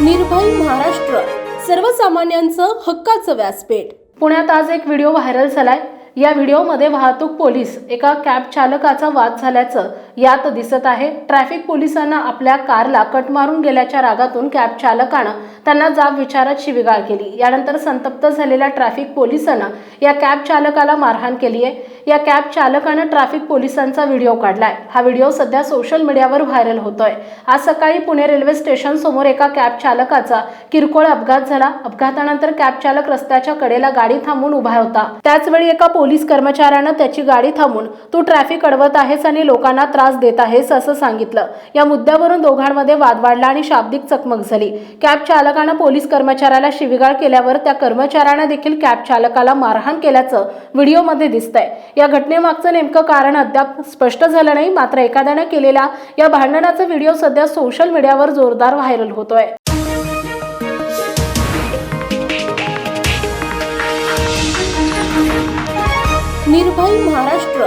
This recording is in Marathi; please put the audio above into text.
निर्भय महाराष्ट्र सर्वसामान्यांचं हक्काचं व्यासपीठ. पुण्यात आज एक व्हिडिओ व्हायरल झालाय. या व्हिडिओमध्ये वाहतूक पोलीस एका कॅब चालकाचा वाद झाल्याचं यात दिसत आहे ट्रॅफिक पोलिसांना आपल्या कारला कट मारून गेल्याच्या रागातून कॅब चालकानं त्यांना जाब विचारत शिविगाळ केली. यानंतर संतप्त झालेल्या ट्रॅफिक पोलिसांना या कॅब चालकाला मारहाण केली आहे. या कॅब चालकानं ट्रॅफिक पोलिसांचा व्हिडिओ काढलाय. हा व्हिडिओ सध्या सोशल मीडियावर व्हायरल होतोय. आज सकाळी पुणे रेल्वे स्टेशन समोर एका कॅब चालकाचा किरकोळ अपघात झाला. अपघातानंतर कॅब चालक रस्त्याच्या कडेला गाडी थांबून उभा होता. त्याचवेळी एका पोलीस कर्मचाऱ्यानं त्याची गाडी थांबून तू ट्रॅफिक अडवत आहेस आणि लोकांना त्रास देत आहेस असं सांगितलं. या मुद्द्यावरून दोघांमध्ये वाद वाढला आणि शाब्दिक चकमक झाली. कॅब चालकानं पोलीस कर्मचाऱ्याला शिविगाळ केल्यावर त्या कर्मचाऱ्यानं देखील कॅब चालकाला मारहाण केल्याचं व्हिडिओमध्ये दिसतंय. या घटनेमागचं नेमकं कारण अद्याप स्पष्ट झालं नाही मात्र एखाद्यानं केलेल्या या भांडणाचा व्हिडिओ सध्या सोशल मीडियावर जोरदार व्हायरल होतोय. निर्भय महाराष्ट्र